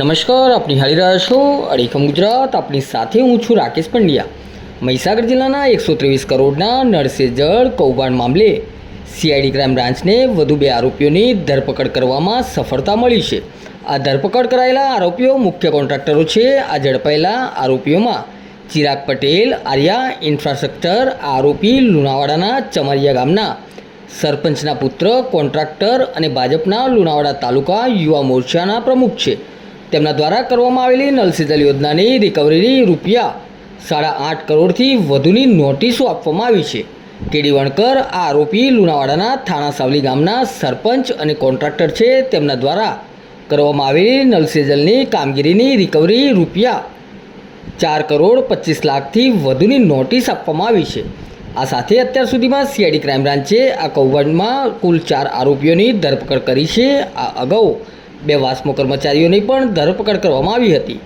નમસ્કાર, આપની હાલી રહ્યા છો અડીખમ ગુજરાત. આપની સાથે હું છું રાકેશ પંડ્યા. મહીસાગર જિલ્લાના એકસો ત્રેવીસ કરોડના નળસે જળ કૌભાંડ મામલે સીઆઈડી ક્રાઇમ બ્રાન્ચને વધુ બે આરોપીઓની ધરપકડ કરવામાં સફળતા મળી છે. આ ધરપકડ કરાયેલા આરોપીઓ મુખ્ય કોન્ટ્રાક્ટરો છે. આ ઝડપાયેલા આરોપીઓમાં ચિરાગ પટેલ, આર્યા ઇન્ફ્રાસ્ટ્રક્ચર આરોપી લુણાવાડાના ચમરિયા ગામના સરપંચના પુત્ર, કોન્ટ્રાક્ટર અને ભાજપના લુણાવાડા તાલુકા યુવા મોરચાના પ્રમુખ છે. તેમના દ્વારા કરવામાં આવેલી નલ યોજનાની રિકવરીની રૂપિયા સાડા આઠ કરોડથી વધુની નોટિસો આપવામાં આવી છે. કેડી વણકર આ આરોપી લુણાવાડાના થાણા સાવલી ગામના સરપંચ અને કોન્ટ્રાક્ટર છે. તેમના દ્વારા કરવામાં આવેલી નલ સે કામગીરીની રિકવરી રૂપિયા ચાર કરોડ પચીસ લાખથી વધુની નોટિસ આપવામાં આવી છે. આ સાથે અત્યાર સુધીમાં સીઆઈડી ક્રાઇમ બ્રાન્ચે આ કૌભાંડમાં કુલ ચાર આરોપીઓની ધરપકડ કરી છે. આ અગાઉ બે વાસ્મો કર્મચારીઓની પણ ધરપકડ કરવામાં આવી હતી.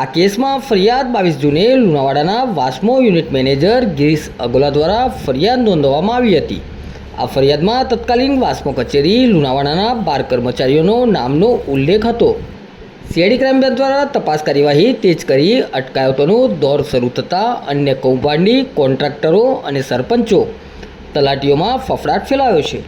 આ કેસમાં ફરિયાદ બાવીસ જૂને લુણાવાડાના વાસ્મો યુનિટ મેનેજર ગિરીશ અગોલા દ્વારા ફરિયાદ નોંધવામાં આવી હતી. આ ફરિયાદમાં તત્કાલીન વાસ્મો કચેરી લુણાવાડાના બાર કર્મચારીઓનો નામનો ઉલ્લેખ હતો. સીઆઈડી ક્રાઇમ બ્રાન્ચ દ્વારા તપાસ કાર્યવાહી તેજ કરી અટકાયતોનો દોર શરૂ થતાં અન્ય કૌભાંડી કોન્ટ્રાક્ટરો અને સરપંચો તલાટીઓમાં ફફડાટ ફેલાયો છે.